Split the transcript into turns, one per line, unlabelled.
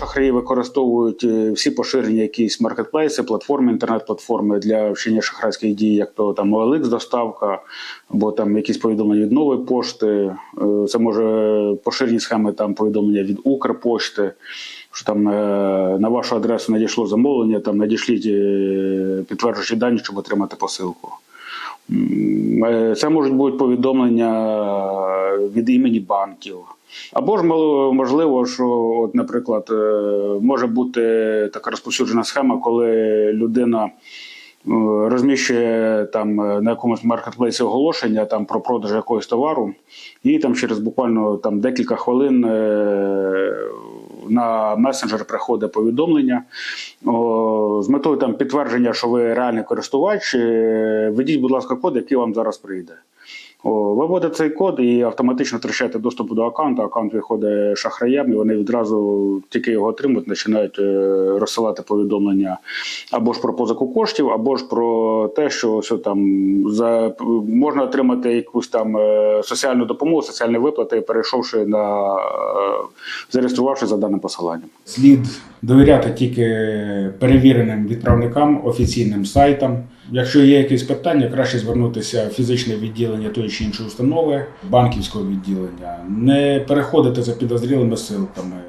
Шахраї використовують е, всі поширені якісь маркетплейси, платформи, інтернет-платформи для вчинення шахрайських дій, як то там OLX доставка, або там якісь повідомлення від нової пошти. Е, Це може поширені схеми там повідомлення від Укрпошти, що там е, на вашу адресу надійшло замовлення, там надішліть підтверджуючі дані, щоб отримати посилку. Це можуть бути повідомлення від імені банків. Або ж можливо, що, от, наприклад, е, може бути така розповсюджена схема, коли людина е, розміщує там е, на якомусь маркетплейсі оголошення там про продаж якогось товару, і там через буквально там декілька хвилин на месенджер приходить повідомлення о, з метою там підтвердження, що ви реальний користувач. Введіть, будь ласка, код, який вам зараз прийде. Виводить цей код і автоматично втрачаєте доступ до аккаунту. Аккаунт виходить шахраєм, і вони відразу тільки його отримують, починають е, розсилати повідомлення або ж про позику коштів, або ж про те, що все там за можна отримати якусь там е, соціальну допомогу, соціальні виплати, перейшовши на е, зареєструвавши за даним посиланням.
Слід довіряти тільки перевіреним відправникам, офіційним сайтам. Якщо є якісь питання, краще звернутися в фізичне відділення тої чи іншої установи, банківського відділення, не переходити за підозрілими ссылками.